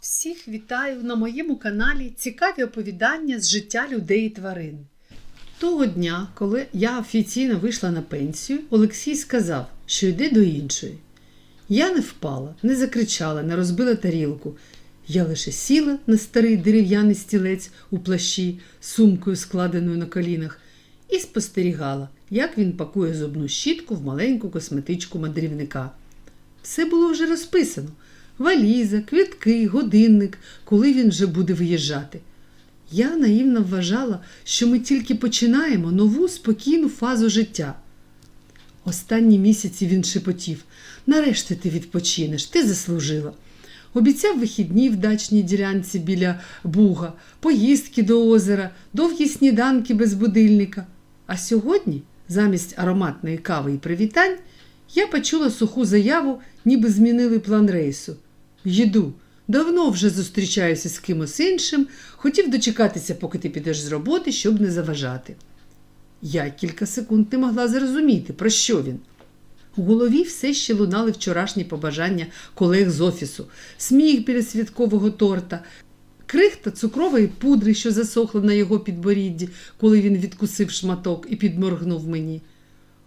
Всіх вітаю на моєму каналі цікаві оповідання з життя людей і тварин. Того дня, коли я офіційно вийшла на пенсію, Олексій сказав, що йде до іншої. Я не впала, не закричала, не розбила тарілку. Я лише сіла на старий дерев'яний стілець у плащі, з сумкою складеною на колінах, і спостерігала, як він пакує зубну щітку в маленьку косметичку мандрівника. Все було вже розписано: валіза, квітки, годинник, коли він вже буде виїжджати. Я наївно вважала, що ми тільки починаємо нову спокійну фазу життя. Останні місяці він шепотів нарешті ти відпочинеш, ти заслужила. Обіцяв вихідні в дачній ділянці біля Буга, поїздки до озера, довгі сніданки без будильника. А сьогодні, замість ароматної кави і привітань, я почула суху заяву, ніби змінили план рейсу. Їду. Давно вже зустрічаюся з кимось іншим, хотів дочекатися, поки ти підеш з роботи, щоб не заважати. Я кілька секунд не могла зрозуміти, про що він. У голові все ще лунали вчорашні побажання колег з офісу, сміх біля святкового торта, крихта цукрової пудри, що засохла на його підборідді, коли він відкусив шматок і підморгнув мені.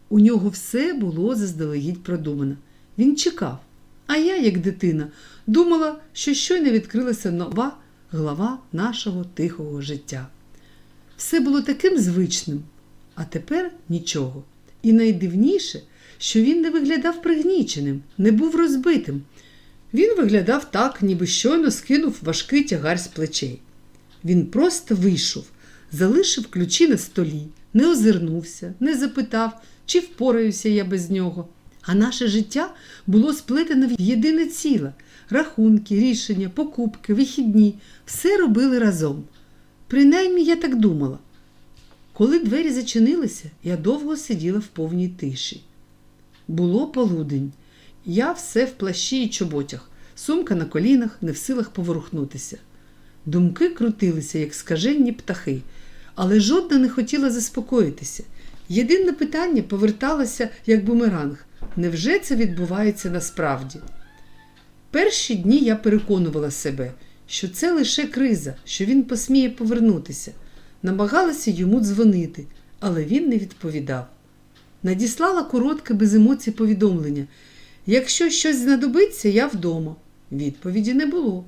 У нього все було заздалегідь продумано. Він чекав. А я, як дитина, думала, що щойно відкрилася нова глава нашого тихого життя. Все було таким звичним, а тепер нічого. І найдивніше, що він не виглядав пригніченим, не був розбитим. Він виглядав так, ніби щойно скинув важкий тягар з плечей. Він просто вийшов, залишив ключі на столі, не озирнувся, не запитав, чи впораюся я без нього. А наше життя було сплетене в єдине ціле. Рахунки, рішення, покупки, вихідні все робили разом. Принаймні я так думала. Коли двері зачинилися, я довго сиділа в повній тиші. Було полудень. Я все в плащі і чоботях, сумка на колінах, не в силах поворухнутися. Думки крутилися, як скаженні птахи, але жодна не хотіла заспокоїтися. Єдине питання поверталося, як бумеранг. Невже це відбувається насправді? Перші дні я переконувала себе, що це лише криза, що він посміє повернутися. Намагалася йому дзвонити, але він не відповідав. Надіслала коротке без емоцій повідомлення. Якщо щось знадобиться, я вдома. Відповіді не було.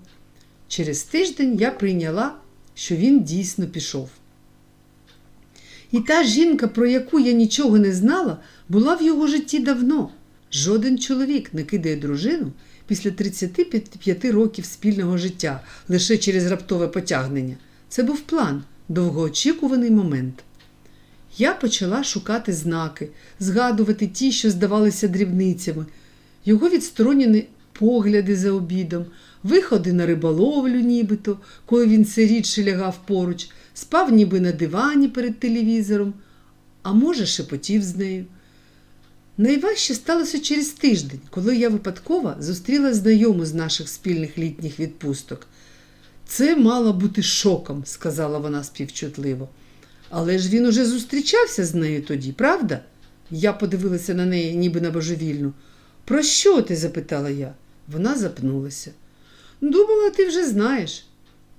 Через тиждень я прийняла, що він дійсно пішов. І та жінка, про яку я нічого не знала, була в його житті давно. Жоден чоловік не кидає дружину після 35 років спільного життя лише через раптове потягнення. Це був план, довгоочікуваний момент. Я почала шукати знаки, згадувати ті, що здавалися дрібницями, його відсторонені погляди за обідом, виходи на риболовлю, нібито, коли він все рідше лягав поруч, спав ніби на дивані перед телевізором, а може, шепотів з нею. Найважче сталося через тиждень, коли я випадково зустріла знайому з наших спільних літніх відпусток. Це мало бути шоком, сказала вона співчутливо. Але ж він уже зустрічався з нею тоді, правда? Я подивилася на неї, ніби на божевільну. Про що ти? запитала я. Вона запнулася. Думала, ти вже знаєш.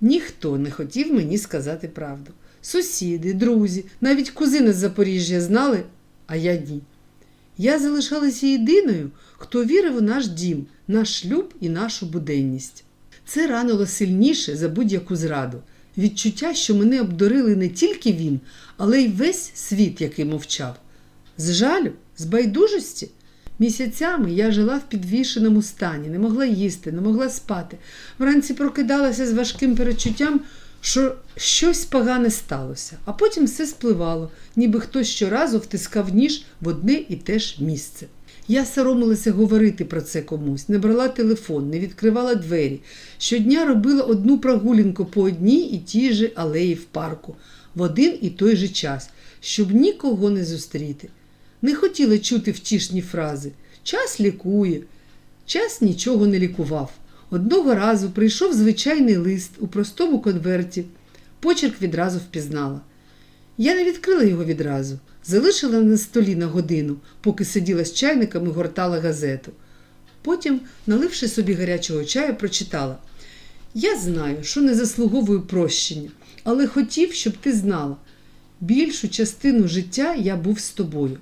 Ніхто не хотів мені сказати правду. Сусіди, друзі, навіть кузини з Запоріжжя знали, а я ні. Я залишалася єдиною, хто вірив у наш дім, наш шлюб і нашу буденність. Це ранило сильніше за будь-яку зраду. Відчуття, що мене обдурили не тільки він, але й весь світ, який мовчав. З жалю, з байдужості. Місяцями я жила в підвішеному стані, не могла їсти, не могла спати. Вранці прокидалася з важким перечуттям, що щось погане сталося, а потім все спливало, ніби хтось щоразу втискав ніж в одне і те ж місце. Я соромилася говорити про це комусь, не брала телефон, не відкривала двері. Щодня робила одну прогулянку по одній і тій же алеї в парку в один і той же час, щоб нікого не зустріти. Не хотіла чути втішні фрази. Час лікує, час нічого не лікував. Одного разу прийшов звичайний лист у простому конверті. Почерк відразу впізнала. Я не відкрила його відразу, залишила на столі на годину, поки сиділа з чайником і гортала газету. Потім, наливши собі гарячого чаю, прочитала Я знаю, що не заслуговую прощення, але хотів, щоб ти знала. Більшу частину життя я був з тобою.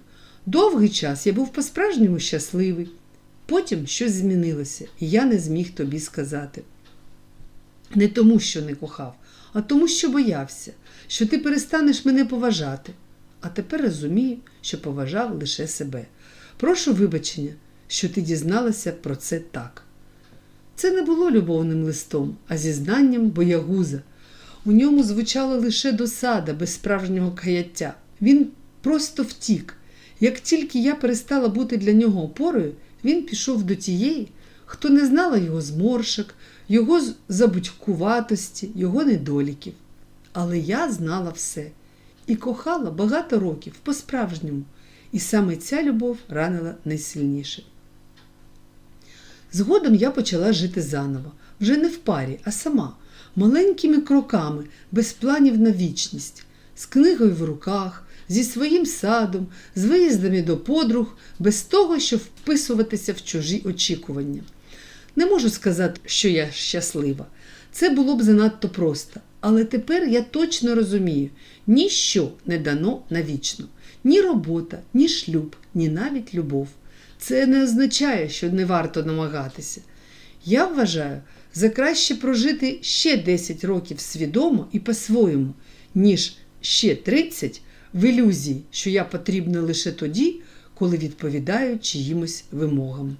Довгий час я був по-справжньому щасливий. Потім щось змінилося, і я не зміг тобі сказати. Не тому, що не кохав, а тому, що боявся, що ти перестанеш мене поважати. А тепер розумію, що поважав лише себе. Прошу вибачення, що ти дізналася про це так. Це не було любовним листом, а зізнанням боягуза. У ньому звучала лише досада без справжнього каяття. Він просто втік. Як тільки я перестала бути для нього опорою, він пішов до тієї, хто не знала його зморшок, його забудькуватості, його недоліків. Але я знала все і кохала багато років по-справжньому, і саме ця любов ранила найсильніше. Згодом я почала жити заново, вже не в парі, а сама, маленькими кроками, без планів на вічність, з книгою в руках, зі своїм садом, з виїздами до подруг, без того, щоб вписуватися в чужі очікування. Не можу сказати, що я щаслива. Це було б занадто просто. Але тепер я точно розумію, ніщо не дано навічно. Ні робота, ні шлюб, ні навіть любов. Це не означає, що не варто намагатися. Я вважаю, за краще прожити ще 10 років свідомо і по-своєму, ніж ще 30 в ілюзії, що я потрібна лише тоді, коли відповідаю чиїмось вимогам.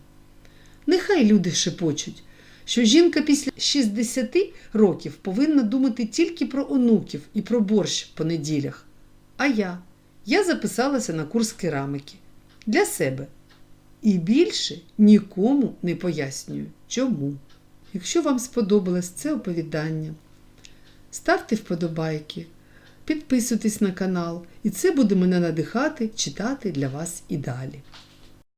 Нехай люди шепочуть, що жінка після 60 років повинна думати тільки про онуків і про борщ по неділях. А я? Я записалася на курс кераміки для себе. І більше нікому не пояснюю, чому. Якщо вам сподобалось це оповідання, ставте вподобайки, підписуйтесь на канал, і це буде мене надихати читати для вас і далі.